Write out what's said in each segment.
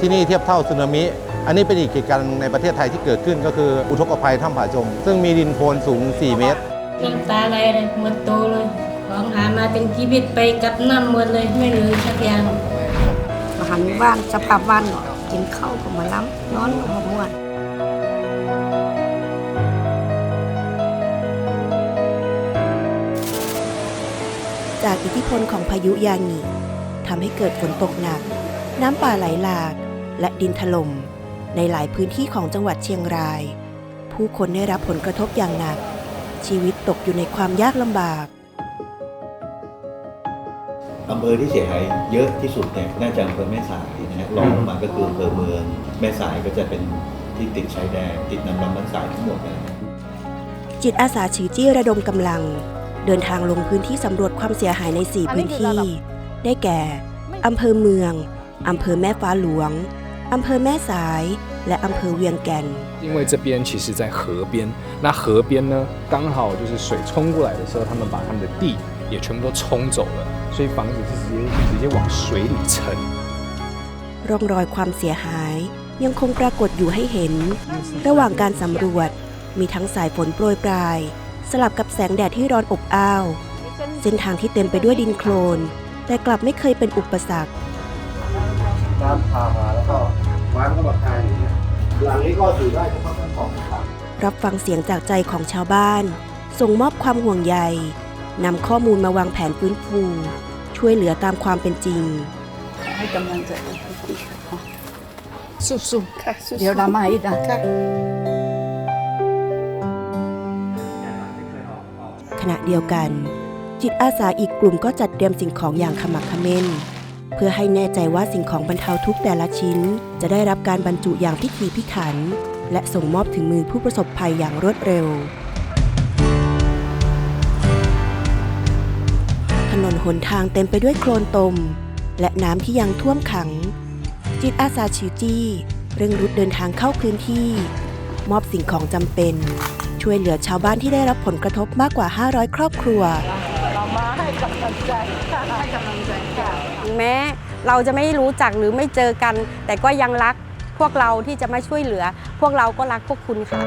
ที่นี่เทียบเท่าสึนามิ อันนี้เป็นอีกเหตุการณ์ในประเทศไทยที่เกิดขึ้นก็คืออุทกภัยถ้ำผาจม ซึ่งมีดินโคลนสูง 4 เมตรน้ำตาไหลเลยหมดตัวเลย ของหามาเป็นชีวิตไปกับน้ำหมดเลยไม่เหลือสักอย่างมาหันบ้านสภาพบ้านกินข้าวก็มาล้ำนอนก็มาม่วนจากอิทธิพลของพายุยางิทำให้เกิดฝนตกหนัก น้ำป่าไหลหลาก และดินถล่มในหลายพื้นที่ของจังหวัดเชียงราย ผู้คนได้รับผลกระทบอย่างหนัก ชีวิตตกอยู่ในความยากลำบากอำเภอที่เสียหายเยอะที่สุดเนี่ยน่าจะอำเภอแม่สายนะฮะรองลงมาก็คืออำเภอเมือง แม่สายก็จะเป็นที่ติดชายแดนติดน้ำลำน้ำสายทั้งหมดนะฮะจิตอาสาฉีจี้ระดมกำลัง เดินทางลงพื้นที่สำรวจความเสียหายใน 4 พื้นที่ ได้แก่อำเภอเมืองอำเภอแม่ฟ้าหลวง อำเภอแม่สาย และอำเภอเวียงแก่น 因为这边其实在河边，那河边呢刚好就是水冲过来的时候，他们把他们的地也全部都冲走了，所以房子是直接直接往水里沉。 ร่องรอยความเสียหายยังคงปรากฏอยู่ให้เห็น ระหว่างการสำรวจมีทั้งสายฝนโปรยปลาย สลับกับแสงแดดที่ร้อนอบอ้าว เส้นทางที่เต็มไปด้วยดินโคลน แต่กลับไม่เคยเป็นอุปสรรค น้ำพามาแล้วก็ว้านก็มาคายอยู่เนี่ยหลังนี้ก็ถือได้เฉพาะชั้นสองชั้นสามรับฟังเสียงจากใจของชาวบ้าน ส่งมอบความห่วงใยนำข้อมูลมาวางแผนฟื้นฟู ช่วยเหลือตามความเป็นจริง ให้กำลังใจสู้ๆค่ะเดี๋ยวเรามาอีกนะค่ะขณะเดียวกัน จิตอาสาอีกกลุ่มก็จัดเตรียมสิ่งของอย่างขมักเขม้น เพื่อให้แน่ใจว่าสิ่งของบรรเทาทุกแต่ละชิ้น จะได้รับการบรรจุอย่างพิถีพิถัน และส่งมอบถึงมือผู้ประสบภัยอย่างรวดเร็ว ถนนหนทางเต็มไปด้วยโคลนตม และน้ำที่ยังท่วมขัง จิตอาสาชิวจี้เร่งรุดเดินทางเข้าพื้นที่ มอบสิ่งของจำเป็น ช่วยเหลือชาวบ้านที่ได้รับผลกระทบมากกว่า 500 ครอบครัวถึงใจให้กำลังใจ แม้เราจะไม่รู้จักหรือไม่เจอกัน แต่ก็ยังรักพวกเราที่จะมาช่วยเหลือ พวกเราก็รักพวกคุณค่ะ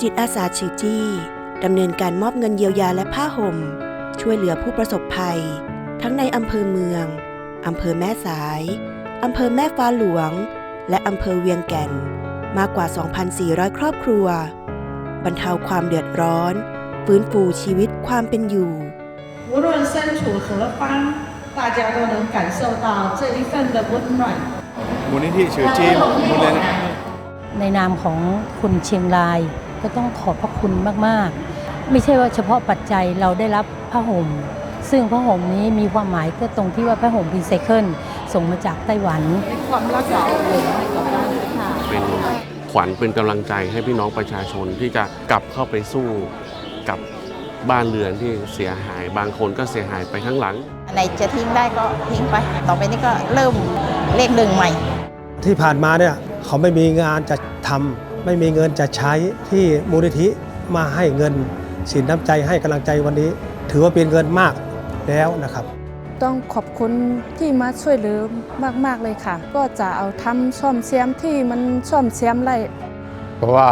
จิตอาสาชิจี้ดำเนินการมอบเงินเยียวยาและผ้าห่ม ช่วยเหลือผู้ประสบภัย ทั้งในอำเภอเมืองอำเภอแม่สายอำเภอแม่ฟ้าหลวง และอำเภอเวียงแก่น มากกว่า 2,400 ครอบครัว บรรเทาความเดือดร้อน ฟื้นฟูชีวิตความเป็นอยู่ 无论身处何方，大家都能感受到这一份的温暖。 มูลนิธิเฉยจีมูลนิธิ ในนามของคุณเชียงรายก็ต้องขอบพระคุณมาก ๆ ไม่ใช่ว่าเฉพาะปัจจัยเราได้รับผ้าห่ม ซึ่งผ้าห่มนี้มีความหมายก็ตรงที่ว่าผ้าห่มรีไซเคิลส่งมาจากไต้หวัน เป็นขวัญเป็นกำลังใจให้พี่น้องประชาชนที่จะกลับเข้าไปสู้กับ บ้านเรือนที่เสียหาย บางคนก็เสียหายไปข้างหลังอะไรจะทิ้งได้ก็ทิ้งไป ต่อไปนี้ก็เริ่มเลขหนึ่งใหม่ ที่ผ่านมาเนี่ยเขาไม่มีงานจะทำไม่มีเงินจะใช้ที่มูลนิธิมาให้เงินสินน้ำใจให้กำลังใจวันนี้ ถือว่าเป็นเงินมากแล้วนะครับต้องขอบคุณที่มาช่วยเหลือมาก ๆ เลยค่ะ ก็จะเอาทำซ่อมแซมที่มันซ่อมแซมไรเพราะว่า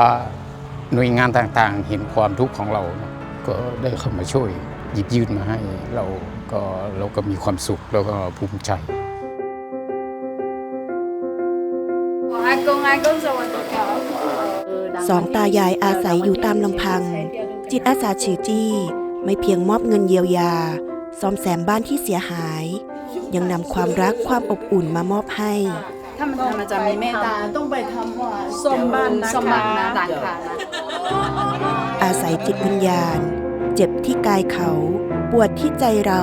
หน่วยงานต่างๆ เห็นความทุกข์ของเราเนอะ ก็ได้เข้ามาช่วยหยิบยื่นมาให้เราก็เราก็มีความสุขแล้วก็ภูมิใจสองตายายอาศัยอยู่ตามลำพัง จิตอาสาชื่อจี้ ไม่เพียงมอบเงินเยียวยา ซ่อมแซมบ้านที่เสียหาย ยังนำความรักความอบอุ่นมามอบให้ ถ้ามันมันจะมีเมตตาต้องไปทำว่าซ่มบัตินะคะต่างค่ะ อาศัยจิตวิญญาณ เจ็บที่กายเขา ปวดที่ใจเรา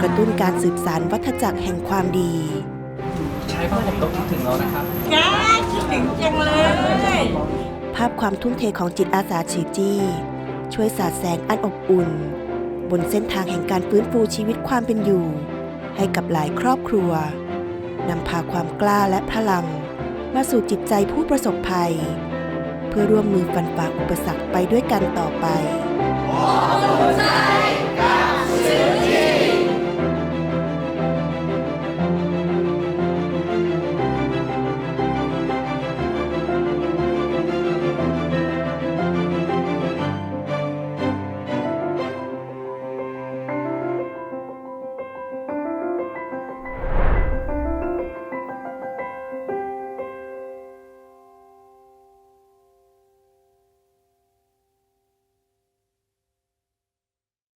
กระตุ้นการสืบสารวัฏจักรแห่งความดี ใช้ผ้าห่มต้องคิดถึงเรานะครับภาพความทุ่มเทของจิตอาสาฉีจี้ ช่วยสาดแสงอันอบอุ่น บนเส้นทางแห่งการฟื้นฟูชีวิตความเป็นอยู่ ให้กับหลายครอบครัวนำพาความกล้าและพลัง มาสู่จิตใจผู้ประสบภัย เพื่อร่วมมือฟันฝ่าอุปสรรคไปด้วยกันต่อไป